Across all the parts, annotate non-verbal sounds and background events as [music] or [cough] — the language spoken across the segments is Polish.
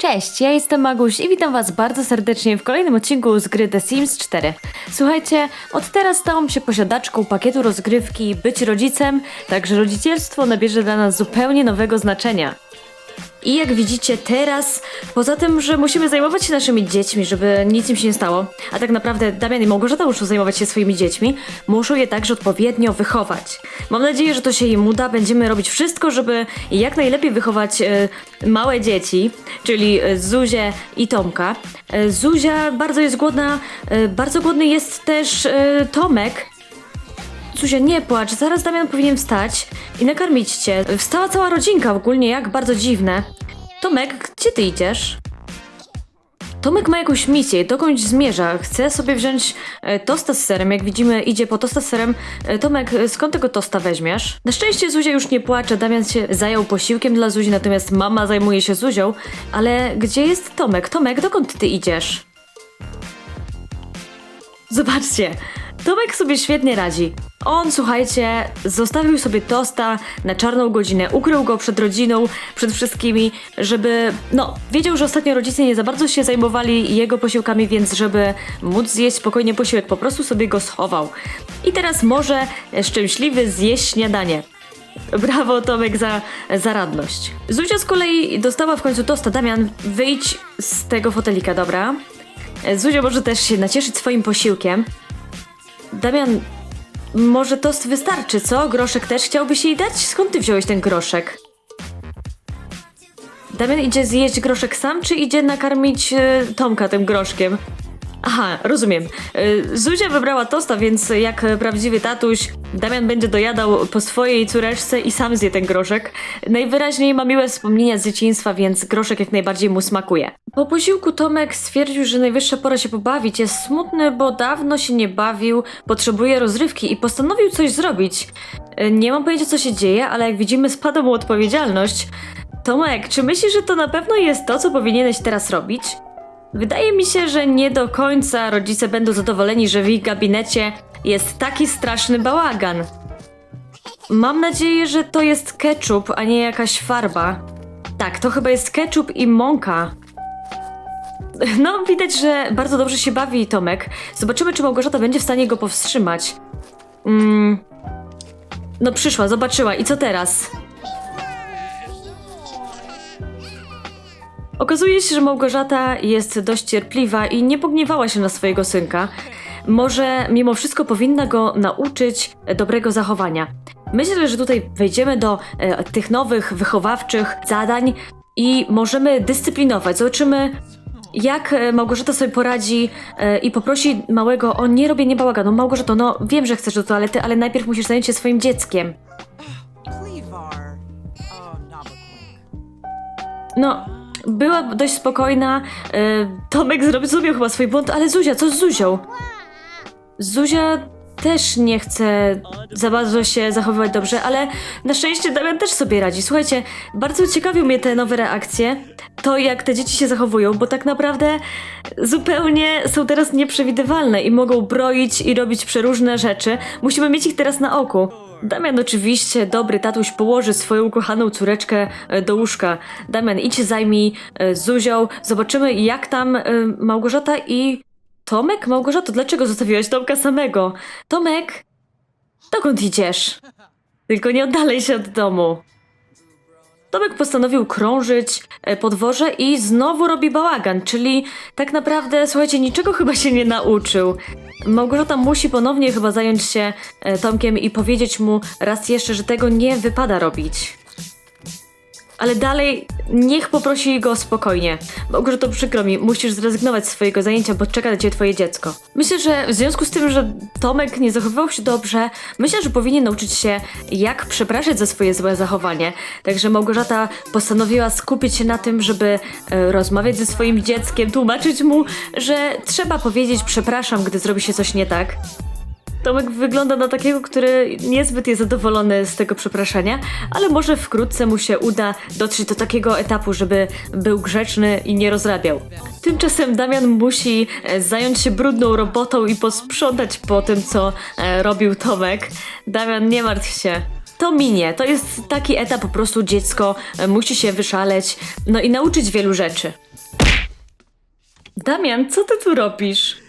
Cześć, ja jestem Maguś i witam Was bardzo serdecznie w kolejnym odcinku z gry The Sims 4. Słuchajcie, od teraz stałam się posiadaczką pakietu rozgrywki Być rodzicem, także rodzicielstwo nabierze dla nas zupełnie nowego znaczenia. I jak widzicie teraz, poza tym, że musimy zajmować się naszymi dziećmi, żeby nic im się nie stało, a tak naprawdę Damian i Małgorzata muszą zajmować się swoimi dziećmi, muszą je także odpowiednio wychować. Mam nadzieję, że to się im uda. Będziemy robić wszystko, żeby jak najlepiej wychować e, małe dzieci, czyli e, Zuzię i Tomka. E, Zuzia bardzo jest głodna, e, bardzo głodny jest też Tomek, Zuzia, nie płacz, zaraz Damian powinien wstać i nakarmić cię. Wstała cała rodzinka ogólnie, jak bardzo dziwne. Tomek, gdzie ty idziesz? Tomek ma jakąś misję, dokądś zmierza. Chce sobie wziąć e, tosta z serem. Jak widzimy, idzie po tosta z serem. E, Tomek, e, skąd tego tosta weźmiesz? Na szczęście Zuzia już nie płacze. Damian się zajął posiłkiem dla Zuzi, natomiast mama zajmuje się Zuzią. Ale gdzie jest Tomek? Tomek, dokąd ty idziesz? Zobaczcie, Tomek sobie świetnie radzi. On, słuchajcie, zostawił sobie tosta na czarną godzinę, ukrył go przed rodziną, przed wszystkimi, żeby, no, wiedział, że ostatnio rodzice nie za bardzo się zajmowali jego posiłkami, więc żeby móc zjeść spokojnie posiłek, po prostu sobie go schował. I teraz może szczęśliwy zjeść śniadanie. Brawo Tomek za zaradność. Zuzia z kolei dostała w końcu tosta. Damian, wyjdź z tego fotelika, dobra? Zuzia może też się nacieszyć swoim posiłkiem. Damian, może tost wystarczy, co? Groszek też chciałbyś jej dać? Skąd ty wziąłeś ten groszek? Damian idzie zjeść groszek sam, czy idzie nakarmić e, Tomka tym groszkiem? Aha, rozumiem. E, Zuzia wybrała tosta, więc jak prawdziwy tatuś, Damian będzie dojadał po swojej córeczce i sam zje ten groszek. Najwyraźniej ma miłe wspomnienia z dzieciństwa, więc groszek jak najbardziej mu smakuje. Po posiłku Tomek stwierdził, że najwyższa pora się pobawić. Jest smutny, bo dawno się nie bawił, potrzebuje rozrywki i postanowił coś zrobić. E, Nie mam pojęcia, co się dzieje, ale jak widzimy, spada mu odpowiedzialność. Tomek, czy myślisz, że to na pewno jest to, co powinieneś teraz robić? Wydaje mi się, że nie do końca rodzice będą zadowoleni, że w ich gabinecie jest taki straszny bałagan. Mam nadzieję, że to jest ketchup, a nie jakaś farba. Tak, to chyba jest ketchup i mąka. No, widać, że bardzo dobrze się bawi Tomek. Zobaczymy, czy Małgorzata będzie w stanie go powstrzymać. Mm. No, przyszła, zobaczyła. I co teraz? Okazuje się, że Małgorzata jest dość cierpliwa i nie pogniewała się na swojego synka. Może mimo wszystko powinna go nauczyć dobrego zachowania. Myślę, że tutaj wejdziemy do e, tych nowych wychowawczych zadań i możemy dyscyplinować. Zobaczymy, jak e, Małgorzata sobie poradzi e, i poprosi małego o nie robienie bałaganu. Małgorzato, no wiem, że chcesz do toalety, ale najpierw musisz zająć się swoim dzieckiem. Nabakuk. No, była dość spokojna. E, Tomek zrobił, chyba swój błąd, ale Zuzia, co z Zuzią? Zuzia też nie chce za bardzo się zachowywać dobrze, ale na szczęście Damian też sobie radzi. Słuchajcie, bardzo ciekawią mnie te nowe reakcje, to jak te dzieci się zachowują, bo tak naprawdę zupełnie są teraz nieprzewidywalne i mogą broić i robić przeróżne rzeczy. Musimy mieć ich teraz na oku. Damian oczywiście, dobry tatuś, położy swoją ukochaną córeczkę e, do łóżka. Damian, idź zajmij e, Zuzią. Zobaczymy, jak tam e, Małgorzata i Tomek? Małgorzato, dlaczego zostawiłaś Tomka samego? Tomek? Dokąd idziesz? Tylko nie oddalej się od domu. Tomek postanowił krążyć e, po dworze i znowu robi bałagan, czyli tak naprawdę, słuchajcie, niczego chyba się nie nauczył. Małgorzata musi ponownie chyba zająć się e, Tomkiem i powiedzieć mu raz jeszcze, że tego nie wypada robić. Ale dalej niech poprosi go spokojnie. Małgorzato, przykro mi, musisz zrezygnować z swojego zajęcia, bo czeka na ciebie twoje dziecko. Myślę, że w związku z tym, że Tomek nie zachowywał się dobrze, myślę, że powinien nauczyć się, jak przepraszać za swoje złe zachowanie. Także Małgorzata postanowiła skupić się na tym, żeby e, rozmawiać ze swoim dzieckiem, tłumaczyć mu, że trzeba powiedzieć przepraszam, gdy zrobi się coś nie tak. Tomek wygląda na takiego, który niezbyt jest zadowolony z tego przepraszania, ale może wkrótce mu się uda dotrzeć do takiego etapu, żeby był grzeczny i nie rozrabiał. Tymczasem Damian musi e, zająć się brudną robotą i posprzątać po tym, co e, robił Tomek. Damian, nie martw się. to minie. To jest taki etap, po prostu dziecko e, musi się wyszaleć, no i nauczyć wielu rzeczy. Damian, co ty tu robisz?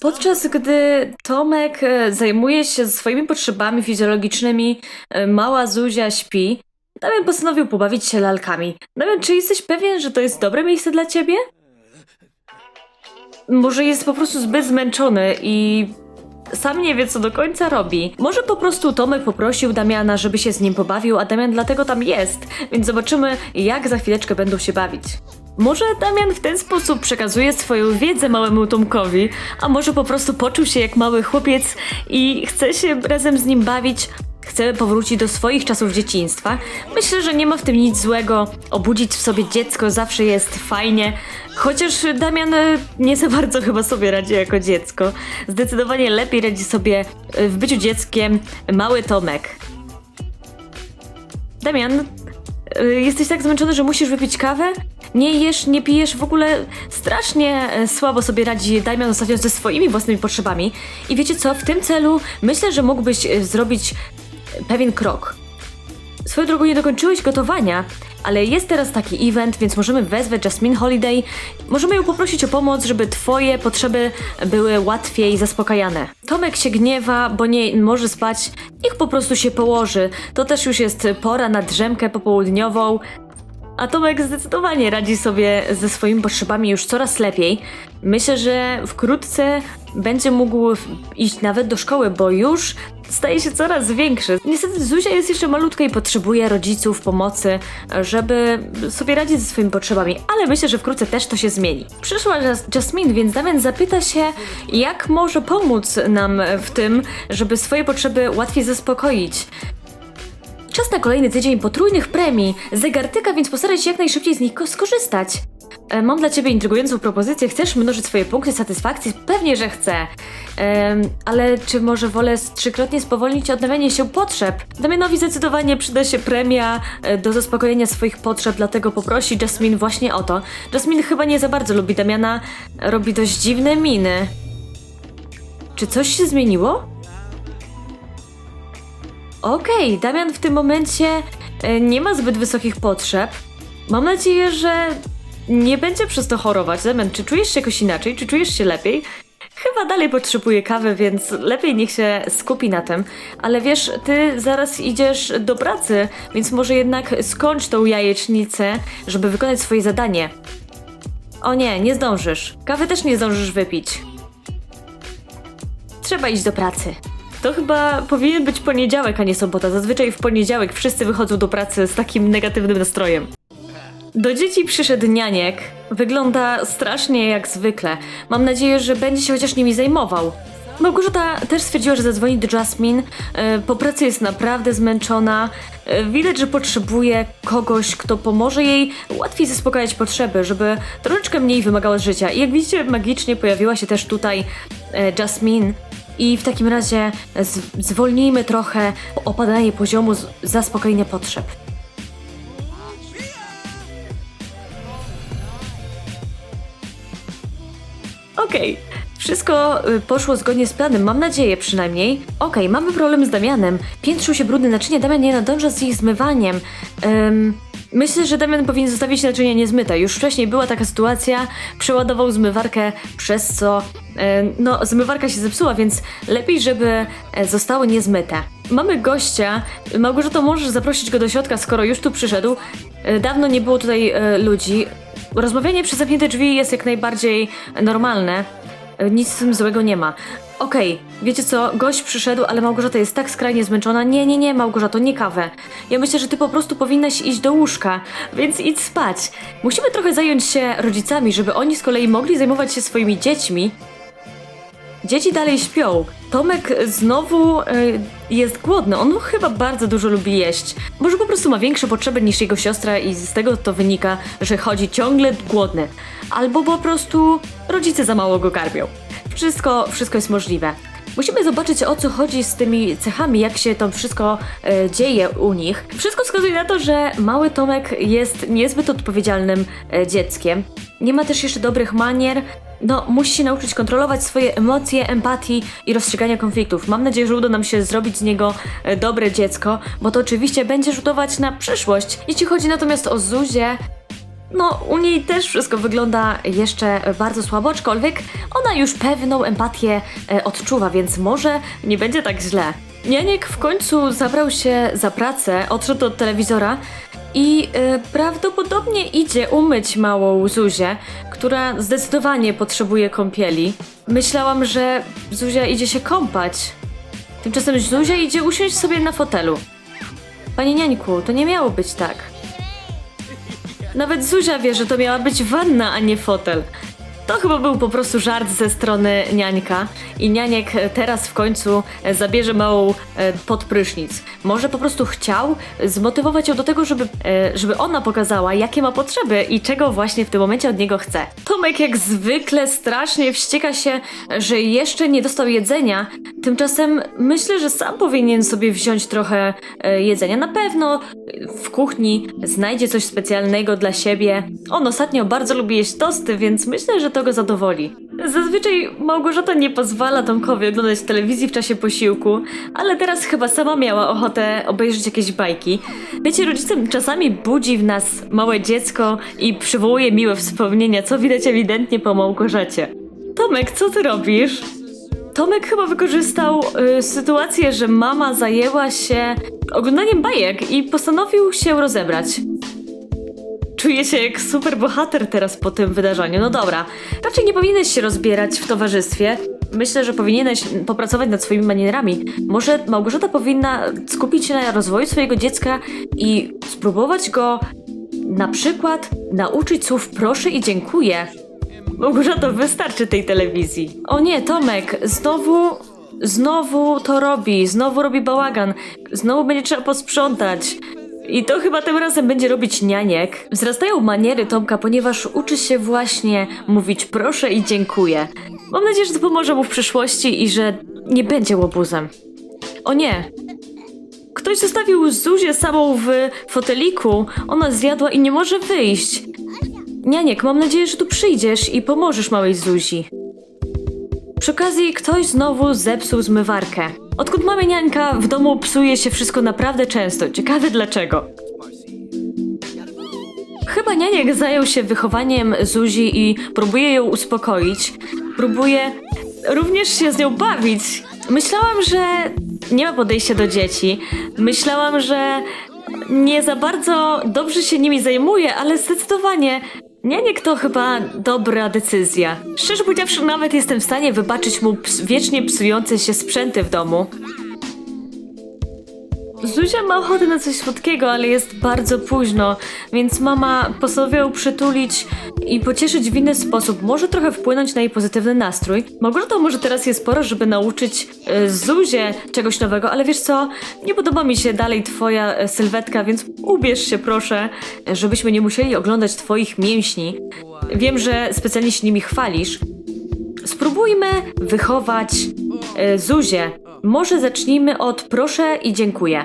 Podczas gdy Tomek e, zajmuje się swoimi potrzebami fizjologicznymi, e, mała Zuzia śpi, Damian postanowił pobawić się lalkami. Damian, czy jesteś pewien, że to jest dobre miejsce dla ciebie? Może jest po prostu zbyt zmęczony i sam nie wie, co do końca robi. Może po prostu Tomek poprosił Damiana, żeby się z nim pobawił, a Damian dlatego tam jest, więc zobaczymy, jak za chwileczkę będą się bawić. Może Damian w ten sposób przekazuje swoją wiedzę małemu Tomkowi, a może po prostu poczuł się jak mały chłopiec i chce się razem z nim bawić, chce powrócić do swoich czasów dzieciństwa. Myślę, że nie ma w tym nic złego. Obudzić w sobie dziecko zawsze jest fajnie. Chociaż Damian e, nie za bardzo chyba sobie radzi jako dziecko. Zdecydowanie lepiej radzi sobie e, w byciu dzieckiem mały Tomek. Damian, y, jesteś tak zmęczony, że musisz wypić kawę? Nie jesz, nie pijesz, w ogóle strasznie e, słabo sobie radzi Damian ostatnio ze swoimi własnymi potrzebami. I wiecie co, w tym celu myślę, że mógłbyś e, zrobić e, pewien krok. Swoją drogą nie dokończyłeś gotowania, ale jest teraz taki event, więc możemy wezwać Jasmine Holiday. Możemy ją poprosić o pomoc, żeby twoje potrzeby były łatwiej zaspokajane. Tomek się gniewa, bo nie może spać. Niech po prostu się położy. To też już jest pora na drzemkę popołudniową. A Tomek zdecydowanie radzi sobie ze swoimi potrzebami już coraz lepiej. Myślę, że wkrótce będzie mógł iść nawet do szkoły, bo już staje się coraz większy. Niestety Zuzia jest jeszcze malutka i potrzebuje rodziców, pomocy, żeby sobie radzić ze swoimi potrzebami, ale myślę, że wkrótce też to się zmieni. Przyszła Jas- Jasmine, więc Damian zapyta się, jak może pomóc nam w tym, żeby swoje potrzeby łatwiej zaspokoić. Czas na kolejny tydzień potrójnych premii. Zegar tyka, więc postaraj się jak najszybciej z nich ko- skorzystać. E, mam dla ciebie intrygującą propozycję. Chcesz mnożyć swoje punkty satysfakcji? Pewnie, że chcę. Em, ale czy może wolę trzykrotnie spowolnić odnawianie się potrzeb? Damianowi zdecydowanie przyda się premia e, do zaspokojenia swoich potrzeb, dlatego poprosi Jasmine właśnie o to. Jasmine chyba nie za bardzo lubi Damiana, robi dość dziwne miny. Czy coś się zmieniło? Okej, Damian w tym momencie e, nie ma zbyt wysokich potrzeb. Mam nadzieję, że nie będzie przez to chorować. Damian, czy czujesz się jakoś inaczej? Czy czujesz się lepiej? Chyba dalej potrzebuje kawy, więc lepiej niech się skupi na tym. Ale wiesz, ty zaraz idziesz do pracy, więc może jednak skończ tą jajecznicę, żeby wykonać swoje zadanie. O nie, nie zdążysz. Kawy też nie zdążysz wypić. Trzeba iść do pracy. To chyba powinien być poniedziałek, a nie sobota. Zazwyczaj w poniedziałek wszyscy wychodzą do pracy z takim negatywnym nastrojem. Do dzieci przyszedł nianiek. Wygląda strasznie jak zwykle. Mam nadzieję, że będzie się chociaż nimi zajmował. Małgorzata też stwierdziła, że zadzwoni do Jasmine. E, Po pracy jest naprawdę zmęczona. E, Widać, że potrzebuje kogoś, kto pomoże jej łatwiej zaspokajać potrzeby, żeby troszeczkę mniej wymagała z życia. I jak widzicie, magicznie pojawiła się też tutaj e, Jasmine. I w takim razie z- zwolnijmy trochę opadanie poziomu z- zaspokojenia potrzeb. Okej, wszystko y, poszło zgodnie z planem, mam nadzieję przynajmniej. Okej, mamy problem z Damianem. Piętrzył się brudne naczynia, Damian nie nadąża z ich zmywaniem. Ym, myślę, że Damian powinien zostawić naczynia niezmyte. Już wcześniej była taka sytuacja, przeładował zmywarkę, przez co e, no, zmywarka się zepsuła, więc lepiej, żeby e, zostały niezmyte. Mamy gościa. Małgorzato, możesz zaprosić go do środka, skoro już tu przyszedł. E, Dawno nie było tutaj ludzi. Rozmawianie przez zamknięte drzwi jest jak najbardziej normalne. Nic z tym złego nie ma. Okej, wiecie co, gość przyszedł, ale Małgorzata jest tak skrajnie zmęczona. Nie, nie, nie, Małgorzato, nie kawę. Ja myślę, że ty po prostu powinnaś iść do łóżka, więc idź spać. Musimy trochę zająć się rodzicami, żeby oni z kolei mogli zajmować się swoimi dziećmi. Dzieci dalej śpią. Tomek znowu y, jest głodny. On chyba bardzo dużo lubi jeść. Może po prostu ma większe potrzeby niż jego siostra i z tego to wynika, że chodzi ciągle głodny. Albo po prostu rodzice za mało go karmią. Wszystko, wszystko jest możliwe. Musimy zobaczyć o co chodzi z tymi cechami, jak się to wszystko e, dzieje u nich. Wszystko wskazuje na to, że mały Tomek jest niezbyt odpowiedzialnym e, dzieckiem. Nie ma też jeszcze dobrych manier, no, musi się nauczyć kontrolować swoje emocje, empatii i rozstrzygania konfliktów. Mam nadzieję, że uda nam się zrobić z niego e, dobre dziecko, bo to oczywiście będzie rzutować na przyszłość. Jeśli chodzi natomiast o Zuzię, no, u niej też wszystko wygląda jeszcze bardzo słabo, aczkolwiek ona już pewną empatię e, odczuwa, więc może nie będzie tak źle. Janiek w końcu zabrał się za pracę, odszedł od telewizora i e, prawdopodobnie idzie umyć małą Zuzię, która zdecydowanie potrzebuje kąpieli. Myślałam, że Zuzia idzie się kąpać. Tymczasem Zuzia idzie usiąść sobie na fotelu. Panie Niańku, to nie miało być tak. Nawet Zuzia wie, że to miała być wanna, a nie fotel. To chyba był po prostu żart ze strony niańka i nianiek e, teraz w końcu e, zabierze małą e, pod prysznic. Może po prostu chciał zmotywować ją do tego, żeby, e, żeby ona pokazała, jakie ma potrzeby i czego właśnie w tym momencie od niego chce. Tomek jak zwykle strasznie wścieka się, że jeszcze nie dostał jedzenia. Tymczasem myślę, że sam powinien sobie wziąć trochę e, jedzenia. Na pewno w kuchni znajdzie coś specjalnego dla siebie. On ostatnio bardzo lubi jeść tosty, więc myślę, że to go zadowoli. Zazwyczaj Małgorzata nie pozwala Tomkowi oglądać telewizji w czasie posiłku, ale teraz chyba sama miała ochotę obejrzeć jakieś bajki. Wiecie, rodzicem czasami budzi w nas małe dziecko i przywołuje miłe wspomnienia, co widać ewidentnie po Małgorzacie. Tomek, co ty robisz? Tomek chyba wykorzystał y, sytuację, że mama zajęła się oglądaniem bajek i postanowił się rozebrać. Czuję się jak super bohater teraz po tym wydarzeniu. No dobra, raczej nie powinieneś się rozbierać w towarzystwie. Myślę, że powinieneś popracować nad swoimi manierami. Może Małgorzata powinna skupić się na rozwoju swojego dziecka i spróbować go na przykład nauczyć słów proszę i dziękuję. Małgorzato, wystarczy tej telewizji. O nie, Tomek, znowu, znowu to robi, znowu robi bałagan, znowu będzie trzeba posprzątać. I to chyba tym razem będzie robić nianiek. Wzrastają maniery Tomka, ponieważ uczy się właśnie mówić proszę i dziękuję. Mam nadzieję, że to pomoże mu w przyszłości i że nie będzie łobuzem. O nie, Ktoś zostawił Zuzię samą w foteliku. Ona zjadła i nie może wyjść. Nianiek, mam nadzieję, że tu przyjdziesz i pomożesz małej Zuzi. Przy okazji ktoś znowu zepsuł zmywarkę. Odkąd mamy niańka, w domu psuje się wszystko naprawdę często. Ciekawe dlaczego. Chyba nianiek zajął się wychowaniem Zuzi i próbuje ją uspokoić. Próbuje również się z nią bawić. Myślałam, że nie ma podejścia do dzieci. Myślałam, że nie za bardzo dobrze się nimi zajmuje, ale zdecydowanie Nianiek to chyba dobra decyzja. Szczerze powiedziawszy, nawet jestem w stanie wybaczyć mu ps- wiecznie psujące się sprzęty w domu. Zuzia ma ochotę na coś słodkiego, ale jest bardzo późno, więc mama postanowiła ją przytulić i pocieszyć w inny sposób. Może trochę wpłynąć na jej pozytywny nastrój. Małgorzata może teraz jest pora, żeby nauczyć e, Zuzię czegoś nowego, ale wiesz co? Nie podoba mi się dalej twoja e, sylwetka, więc ubierz się proszę, żebyśmy nie musieli oglądać twoich mięśni. Wiem, że specjalnie się nimi chwalisz. Spróbujmy wychować e, Zuzię. Może zacznijmy od proszę i dziękuję.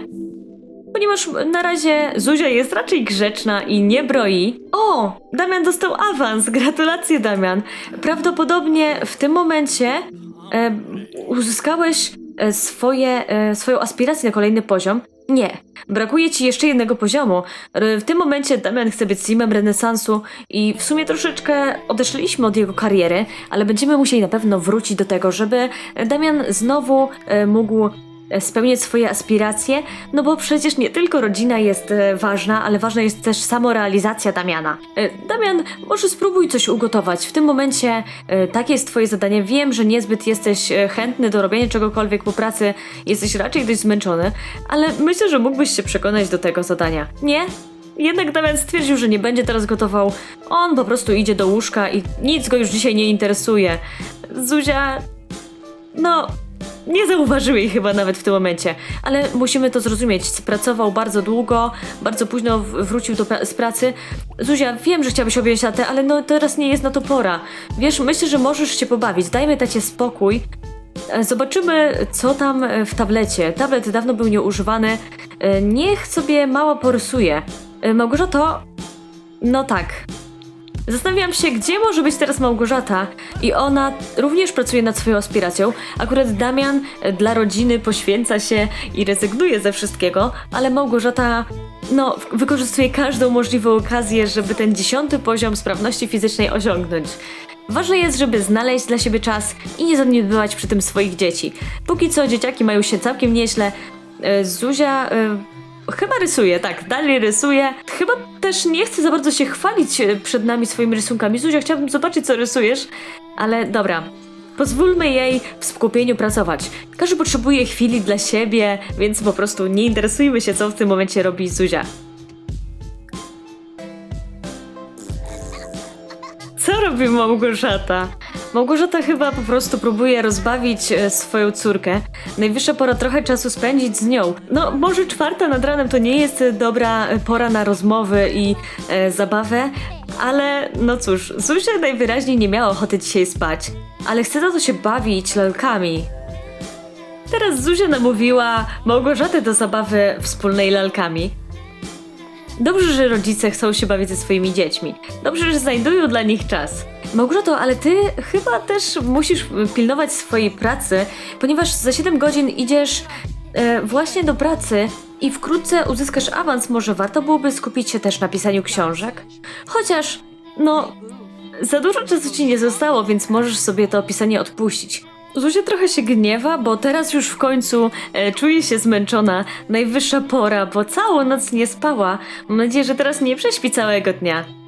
Ponieważ na razie Zuzia jest raczej grzeczna i nie broi. O! Damian dostał awans! Gratulacje, Damian! Prawdopodobnie w tym momencie e, uzyskałeś e, swoje, e, swoją aspirację na kolejny poziom. Nie, brakuje ci jeszcze jednego poziomu. R- W tym momencie Damian chce być simem renesansu i w sumie troszeczkę odeszliśmy od jego kariery, ale będziemy musieli na pewno wrócić do tego, żeby Damian znowu e, mógł e, spełniać swoje aspiracje, no bo przecież nie tylko rodzina jest e, ważna, ale ważna jest też samorealizacja Damiana. E, Damian, może spróbuj coś ugotować. W tym momencie e, takie jest twoje zadanie. Wiem, że niezbyt jesteś e, chętny do robienia czegokolwiek po pracy, jesteś raczej dość zmęczony, ale myślę, że mógłbyś się przekonać do tego zadania. Nie? Jednak Damian stwierdził, że nie będzie teraz gotował. On po prostu idzie do łóżka i nic go już dzisiaj nie interesuje. Zuzia... No, nie zauważył jej chyba nawet w tym momencie, ale musimy to zrozumieć. Pracował bardzo długo, bardzo późno wrócił do pra- z pracy. Zuzia, wiem, że chciałabyś objąć tatę, ale no teraz nie jest na to pora. Wiesz, myślę, że możesz się pobawić. Dajmy tacie spokój. E, Zobaczymy, co tam e, w tablecie. Tablet dawno był nieużywany. E, Niech sobie mała porysuje. Małgorzato, no tak. Zastanawiam się, gdzie może być teraz Małgorzata i ona również pracuje nad swoją aspiracją. Akurat Damian e, dla rodziny poświęca się i rezygnuje ze wszystkiego, ale Małgorzata no, wykorzystuje każdą możliwą okazję, żeby ten dziesiąty poziom sprawności fizycznej osiągnąć. Ważne jest, żeby znaleźć dla siebie czas i nie zaniedbywać przy tym swoich dzieci. Póki co dzieciaki mają się całkiem nieźle. E, Zuzia e, chyba rysuje, tak, dalej rysuje. Chyba też nie chce za bardzo się chwalić e, przed nami swoimi rysunkami. Zuzia, chciałabym zobaczyć, co rysujesz, ale dobra. Pozwólmy jej w skupieniu pracować. Każdy potrzebuje chwili dla siebie, więc po prostu nie interesujmy się, co w tym momencie robi Zuzia. Co robi Małgorzata? Małgorzata chyba po prostu próbuje rozbawić e, swoją córkę. Najwyższa pora trochę czasu spędzić z nią. No, może czwarta nad ranem to nie jest e, dobra e, pora na rozmowy i e, zabawę, ale no cóż, Zuzia najwyraźniej nie miała ochoty dzisiaj spać, ale chce za to się bawić lalkami. Teraz Zuzia namówiła Małgorzatę do zabawy wspólnej lalkami. Dobrze, że rodzice chcą się bawić ze swoimi dziećmi. Dobrze, że znajdują dla nich czas. Małgorzato, ale ty chyba też musisz pilnować swojej pracy, ponieważ za 7 godzin idziesz e, właśnie do pracy i wkrótce uzyskasz awans. Może warto byłoby skupić się też na pisaniu książek? Chociaż, no, za dużo czasu ci nie zostało, więc możesz sobie to pisanie odpuścić. Zuzia trochę się gniewa, bo teraz już w końcu e, czuje się zmęczona. Najwyższa pora, bo całą noc nie spała. Mam nadzieję, że teraz nie prześpi całego dnia.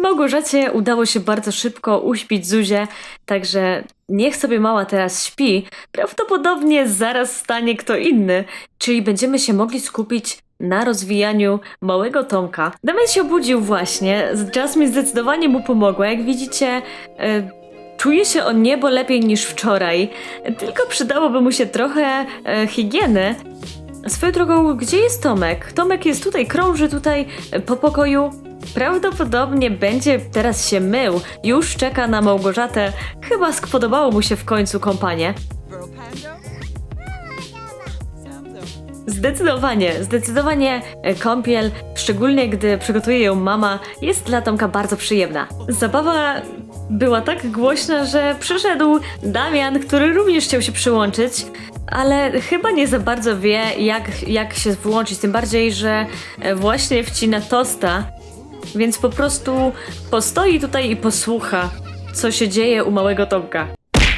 Małgorzacie udało się bardzo szybko uśpić Zuzię, także niech sobie mała teraz śpi. Prawdopodobnie zaraz wstanie kto inny, czyli będziemy się mogli skupić na rozwijaniu małego Tomka. Damian się obudził właśnie, Jasmine zdecydowanie mu pomogła. Jak widzicie, e, czuje się o niebo lepiej niż wczoraj, tylko przydałoby mu się trochę e, higieny. Swoją drogą, gdzie jest Tomek? Tomek jest tutaj, krąży tutaj e, po pokoju. Prawdopodobnie będzie teraz się mył. Już czeka na Małgorzatę. Chyba spodobało mu się w końcu kompanie. Zdecydowanie, zdecydowanie e, kąpiel, szczególnie gdy przygotuje ją mama, jest dla Tomka bardzo przyjemna. Zabawa była tak głośna, że przyszedł Damian, który również chciał się przyłączyć, ale chyba nie za bardzo wie, jak, jak się włączyć, tym bardziej, że e, właśnie wcina tosta, więc po prostu postoi tutaj i posłucha, co się dzieje u małego Tomka.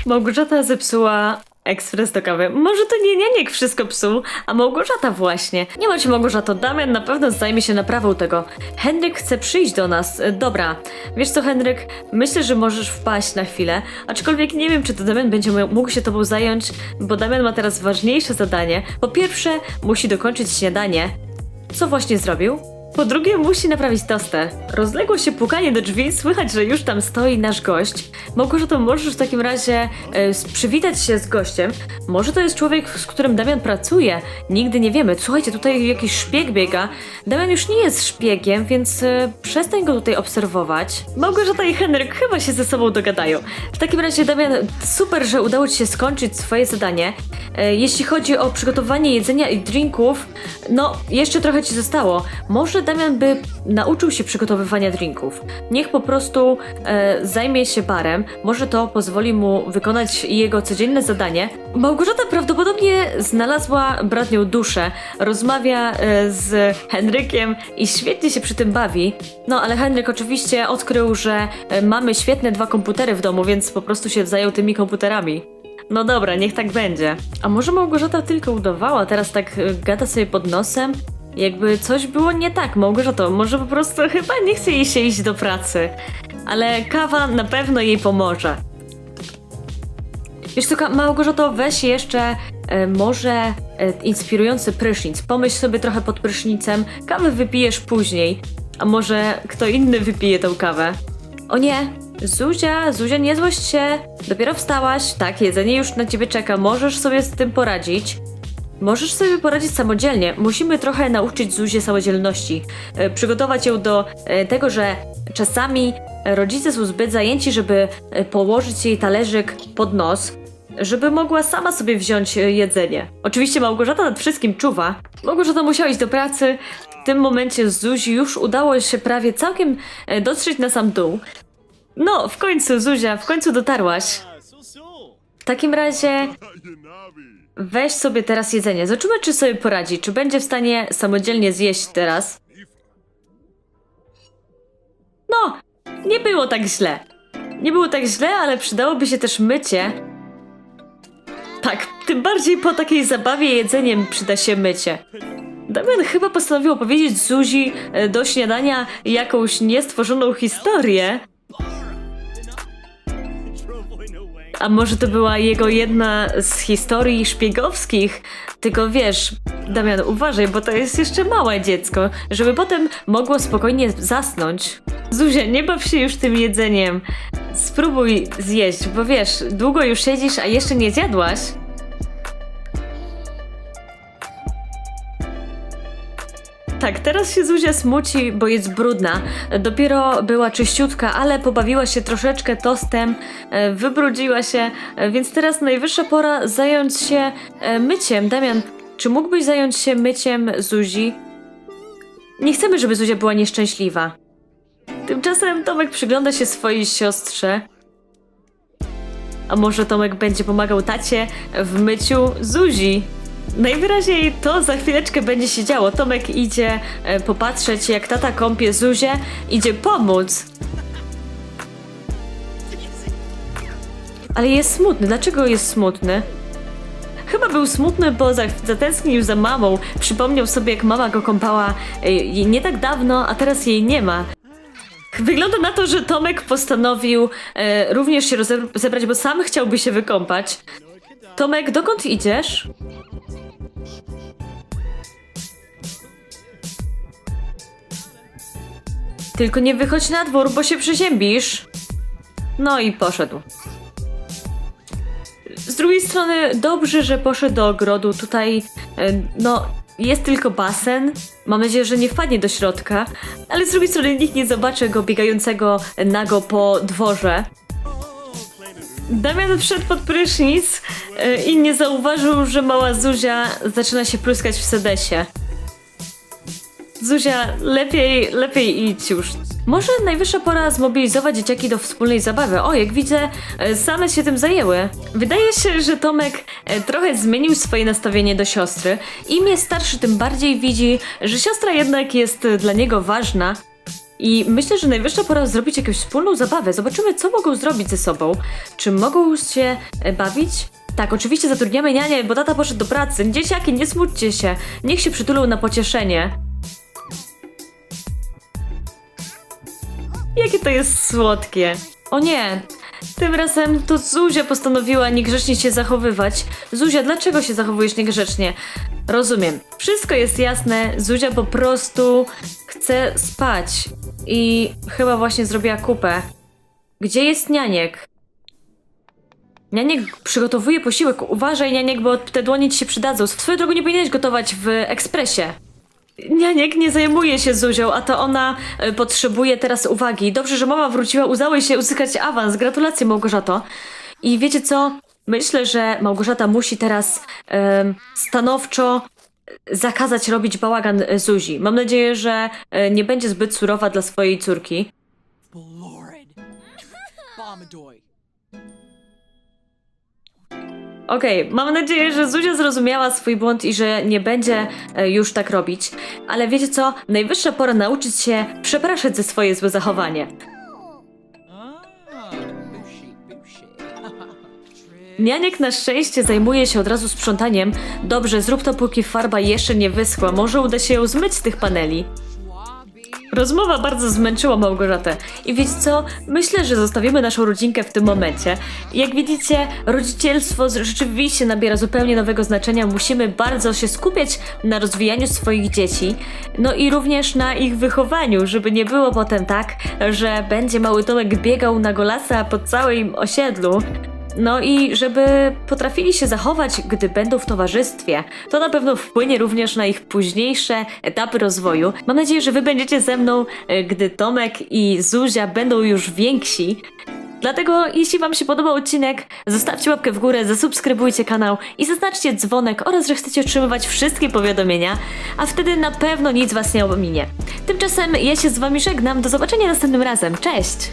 Małgorzata zepsuła ekspres do kawy. Może to nie Nianiek wszystko psuł, a Małgorzata właśnie. Nie się Małgorzato, Damian na pewno zajmie się naprawą tego. Henryk chce przyjść do nas. E, Dobra, wiesz co Henryk, myślę, że możesz wpaść na chwilę, aczkolwiek nie wiem, czy to Damian będzie mógł się tobą zająć, bo Damian ma teraz ważniejsze zadanie. Po pierwsze, musi dokończyć śniadanie. Co właśnie zrobił? Po drugie, musi naprawić tostę. Rozległo się pukanie do drzwi, słychać, że już tam stoi nasz gość. Małgorzato, możesz w takim razie s- przywitać się z gościem. Może to jest człowiek, z którym Damian pracuje. Nigdy nie wiemy. Słuchajcie, tutaj jakiś szpieg biega. Damian już nie jest szpiegiem, więc e, przestań go tutaj obserwować. Małgorzata i Henryk chyba się ze sobą dogadają. W takim razie, Damian, super, że udało ci się skończyć swoje zadanie. E, jeśli chodzi o przygotowanie jedzenia i drinków, no, jeszcze trochę ci zostało. Może Damian by nauczył się przygotowywania drinków. Niech po prostu e, zajmie się barem. Może to pozwoli mu wykonać jego codzienne zadanie. Małgorzata prawdopodobnie znalazła bratnią duszę. Rozmawia e, z Henrykiem i świetnie się przy tym bawi. No, ale Henryk oczywiście odkrył, że e, mamy świetne dwa komputery w domu, więc po prostu się zajął tymi komputerami. No dobra, niech tak będzie. A może Małgorzata tylko udawała, teraz tak y, gada sobie pod nosem? Jakby coś było nie tak, Małgorzato, może po prostu [laughs] chyba nie chce jej się iść do pracy. Ale kawa na pewno jej pomoże. Wiesz co, Małgorzato, weź jeszcze e, może e, inspirujący prysznic. Pomyśl sobie trochę pod prysznicem, kawę wypijesz później. A może kto inny wypije tą kawę? O nie, Zuzia, Zuzia, nie złość się. Dopiero wstałaś, tak, jedzenie już na ciebie czeka, możesz sobie z tym poradzić. Możesz sobie poradzić samodzielnie. Musimy trochę nauczyć Zuzię samodzielności. E, przygotować ją do e, tego, że czasami rodzice są zbyt zajęci, żeby e, położyć jej talerzyk pod nos, żeby mogła sama sobie wziąć e, jedzenie. Oczywiście Małgorzata nad wszystkim czuwa. Małgorzata musiała iść do pracy. tym momencie Zuzi już udało się prawie całkiem e, dotrzeć na sam dół. No, w końcu, Zuzia, w końcu dotarłaś. W takim razie [laughs] weź sobie teraz jedzenie. Zobaczymy, czy sobie poradzi. Czy będzie w stanie samodzielnie zjeść teraz. No, nie było tak źle. Nie było tak źle, ale przydałoby się też mycie. Tak, tym bardziej po takiej zabawie jedzeniem przyda się mycie. Damian chyba postanowił opowiedzieć Zuzi e, do śniadania jakąś niestworzoną historię. A może to była jego jedna z historii szpiegowskich? Tylko wiesz, Damian, uważaj, bo to jest jeszcze małe dziecko, żeby potem mogło spokojnie zasnąć. Zuzia, nie baw się już tym jedzeniem. Spróbuj zjeść, bo wiesz, długo już siedzisz, a jeszcze nie zjadłaś. Tak, teraz się Zuzia smuci, bo jest brudna. Dopiero była czyściutka, ale pobawiła się troszeczkę tostem, e, wybrudziła się, e, więc teraz najwyższa pora zająć się e, myciem. Damian, czy mógłbyś zająć się myciem Zuzi? Nie chcemy, żeby Zuzia była nieszczęśliwa. Tymczasem Tomek przygląda się swojej siostrze. A może Tomek będzie pomagał tacie w myciu Zuzi? Najwyraźniej to za chwileczkę będzie się działo. Tomek idzie e, popatrzeć, jak tata kąpie Zuzię, idzie pomóc. Ale jest smutny. Dlaczego jest smutny? Chyba był smutny, bo za- zatęsknił za mamą. Przypomniał sobie, jak mama go kąpała e, nie tak dawno, a teraz jej nie ma. Wygląda na to, że Tomek postanowił e, również się rozebrać, bo sam chciałby się wykąpać. Tomek, dokąd idziesz? Tylko nie wychodź na dwór, bo się przeziębisz. No i poszedł. Z drugiej strony, dobrze, że poszedł do ogrodu. Tutaj, e, no, jest tylko basen. Mam nadzieję, że nie wpadnie do środka. Ale z drugiej strony, nikt nie zobaczy go biegającego nago po dworze. Damian wszedł pod prysznic e, i nie zauważył, że mała Zuzia zaczyna się pluskać w sedesie. Zuzia, lepiej, lepiej idź już. Może najwyższa pora zmobilizować dzieciaki do wspólnej zabawy. O, jak widzę, e, same się tym zajęły. Wydaje się, że Tomek e, trochę zmienił swoje nastawienie do siostry. Im jest starszy, tym bardziej widzi, że siostra jednak jest dla niego ważna. I myślę, że najwyższa pora zrobić jakąś wspólną zabawę. Zobaczymy, co mogą zrobić ze sobą. Czy mogą się e, bawić? Tak, oczywiście zatrudniamy nianię, bo tata poszedł do pracy. Dzieciaki, nie smućcie się. Niech się przytulą na pocieszenie. Jakie to jest słodkie. O nie, tym razem to Zuzia postanowiła niegrzecznie się zachowywać. Zuzia, dlaczego się zachowujesz niegrzecznie? Rozumiem. Wszystko jest jasne. Zuzia po prostu chce spać. I chyba właśnie zrobiła kupę. Gdzie jest nianiek? Nianiek przygotowuje posiłek. Uważaj, nianiek, bo te dłonie ci się przydadzą. Swoją drogą nie powinieneś gotować w ekspresie. Nianiek nie zajmuje się Zuzią, a to ona e, potrzebuje teraz uwagi. Dobrze, że mama wróciła, udało się uzyskać awans. Gratulacje, Małgorzato. I wiecie co? Myślę, że Małgorzata musi teraz stanowczo zakazać robić bałagan e, Zuzi. Mam nadzieję, że e, nie będzie zbyt surowa dla swojej córki. Blorid. Okej, mam nadzieję, że Zuzia zrozumiała swój błąd i że nie będzie e, już tak robić. Ale wiecie co? Najwyższa pora nauczyć się przepraszać za swoje złe zachowanie. Nianiek na szczęście zajmuje się od razu sprzątaniem. Dobrze, zrób to póki farba jeszcze nie wyschła. Może uda się ją zmyć z tych paneli. Rozmowa bardzo zmęczyła Małgorzatę. I wiecie co? Myślę, że zostawimy naszą rodzinkę w tym momencie. Jak widzicie, rodzicielstwo rzeczywiście nabiera zupełnie nowego znaczenia. Musimy bardzo się skupiać na rozwijaniu swoich dzieci. No i również na ich wychowaniu, żeby nie było potem tak, że będzie mały Tomek biegał na golasa po całym osiedlu. No i żeby potrafili się zachować, gdy będą w towarzystwie. To na pewno wpłynie również na ich późniejsze etapy rozwoju. Mam nadzieję, że wy będziecie ze mną, e, gdy Tomek i Zuzia będą już więksi. Dlatego, jeśli Wam się podobał odcinek, zostawcie łapkę w górę, zasubskrybujcie kanał i zaznaczcie dzwonek oraz, że chcecie otrzymywać wszystkie powiadomienia, a wtedy na pewno nic Was nie ominie. Tymczasem ja się z Wami żegnam, do zobaczenia następnym razem, cześć!